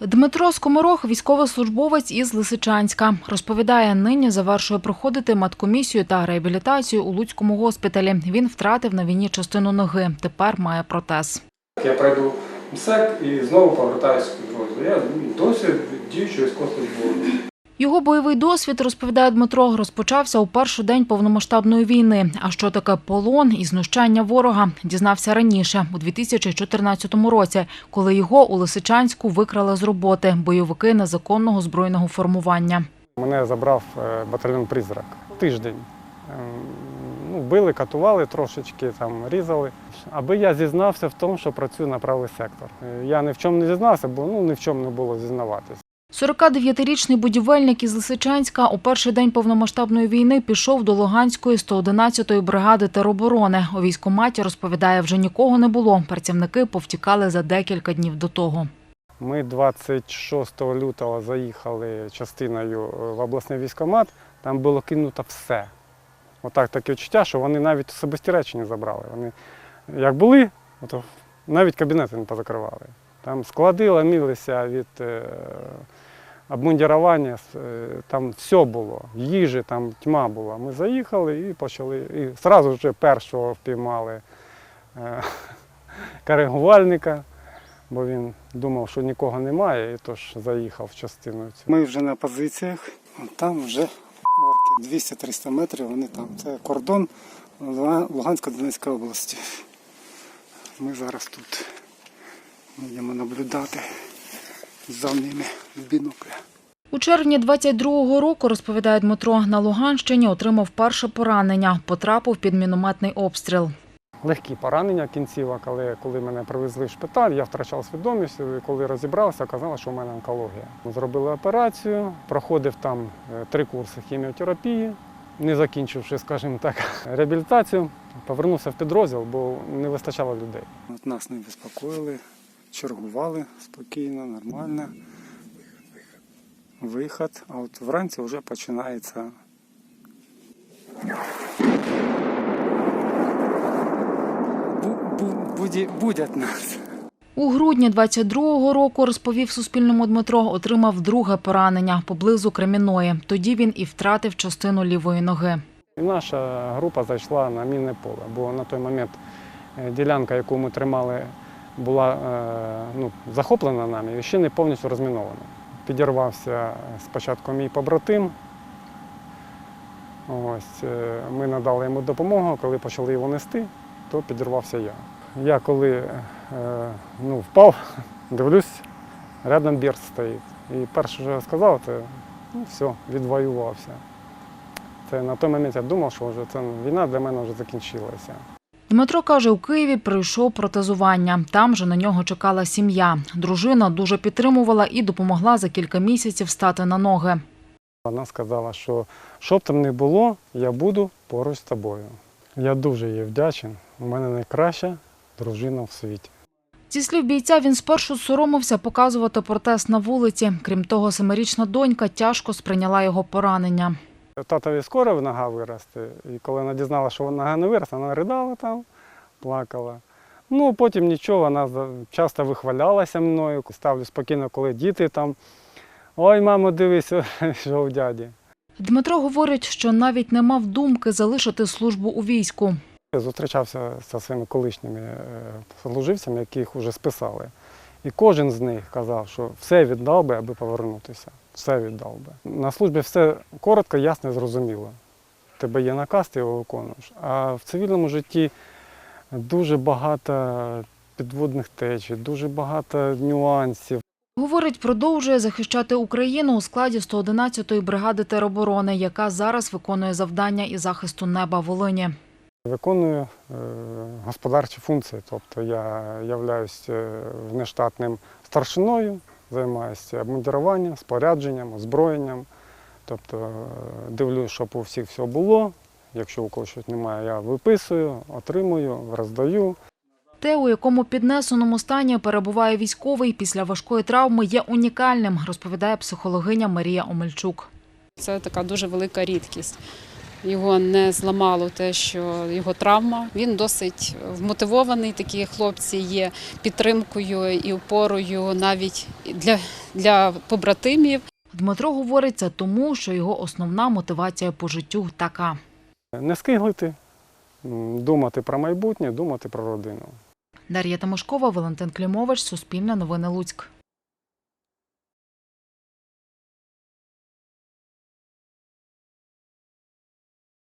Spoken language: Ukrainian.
Дмитро Скоморох – військовослужбовець із Лисичанська. Розповідає, нині завершує проходити маткомісію та реабілітацію у Луцькому госпіталі. Він втратив на війні частину ноги. Тепер має протез. Я пройду МСЕК і знову повертаюся в підрозділ. Я досі діючий військовослужбовець. Його бойовий досвід, розповідає Дмитро, розпочався у перший день повномасштабної війни. А що таке полон і знущання ворога, дізнався раніше, у 2014 році, коли його у Лисичанську викрали з роботи бойовики незаконного збройного формування. Мене забрав е, батальйон Призрак. Тиждень. Ем, Ну, били, катували трошечки, там, різали. Аби я зізнався в тому, що працюю на правий сектор. Е, Я ні в чому не зізнався, бо ну, ні в чому не було зізнаватись. 49-річний будівельник із Лисичанська у перший день повномасштабної війни пішов до Луганської 111-ї бригади тероборони. У військкоматі, розповідає, вже нікого не було. Працівники повтікали за декілька днів до того. Ми 26 лютого заїхали частиною е, в обласний військкомат, там було кинуто все. Отак таке відчуття, що вони навіть особисті речі не забрали. Вони як були, то навіть кабінети не позакривали. Там склади ламілися від е, обмундірування, е, там все було, їжі, там тьма була. Ми заїхали і почали. І одразу вже першого впіймали е, коригувальника бо він думав, що нікого немає, і тож заїхав в частину. Ми вже на позиціях, там вже 200-300 метрів вони там. Це кордон Луга- Лугансько-Донецької області. Ми зараз тут будемо наблюдати за ними в бінокля. У червні 22-го року, розповідає Дмитро, на Луганщині отримав перше поранення. Потрапив під мінометний обстріл. Легкі поранення кінцівок, але коли мене привезли в шпиталь, я втрачав свідомість. Коли розібрався, оказалось, що в мене онкологія. Зробили операцію, проходив там е, три курси хіміотерапії, не закінчивши, скажімо так, реабілітацію. Повернувся в підрозділ, бо не вистачало людей. От нас не безпокоїли, чергували спокійно, нормально. Виход, а от вранці вже починається. Будять нас. У грудні 22-го року, розповів Суспільному Дмитро, отримав друге поранення поблизу Креміної. Тоді він і втратив частину лівої ноги. Наша група зайшла на мінне поле, бо на той момент е, ділянка, яку ми тримали, була е, ну, захоплена нами і ще не повністю розмінована. Підірвався спочатку мій побратим. Ось, е, ми надали йому допомогу, коли почали його нести, то підірвався я. Я коли е, ну, впав, дивлюсь, рядом бірс стоїть. І перше, що я сказав, це ну, все, відвоювався. Це на той момент я думав, що вже це війна для мене вже закінчилася. Дмитро каже, у Києві пройшов протезування. Там же на нього чекала сім'я. Дружина дуже підтримувала і допомогла за кілька місяців стати на ноги. Вона сказала, що що б там не було, я буду поруч з тобою. Я дуже їй вдячен. У мене найкраща дружина в світі. Зі слів бійця, він спершу соромився показувати протез на вулиці. Крім того, семирічна донька тяжко сприйняла його поранення. Татові скоро нога виросте, і коли вона дізналася, що нога не виросте, вона ридала там, плакала. Ну, потім нічого, вона часто вихвалялася мною, ставлю спокійно, коли діти там. Ой, мамо, дивись, що у дяді. Дмитро говорить, що навіть не мав думки залишити службу у війську. Я зустрічався зі своїми колишніми е, служивцями, яких вже списали. І кожен з них казав, що все віддав би, аби повернутися. Все віддав би. На службі все коротко, ясно зрозуміло. Тебе є наказ, ти його виконуєш. А в цивільному житті дуже багато підводних течій, дуже багато нюансів. Говорить, продовжує захищати Україну у складі 111-ї бригади тероборони, яка зараз виконує завдання із захисту неба Волині. Виконую е, господарчі функції, тобто я являюсь е, внештатним старшиною, займаюся обмундируванням, спорядженням, озброєнням. Тобто е, дивлюсь, щоб у всіх все було. Якщо у когось щось немає, я виписую, отримую, роздаю. Те, у якому піднесеному стані перебуває військовий після важкої травми, є унікальним, розповідає психологиня Марія Омельчук. Це така дуже велика рідкість. Його не зламало те, що його травма. Він досить вмотивований. Такі хлопці є підтримкою і опорою навіть для, для побратимів. Дмитро говорить це тому, що його основна мотивація по життю така. Не скиглити, думати про майбутнє, думати про родину. Дар'я Тимошкова, Валентин Клімович, Суспільне новини Луцьк.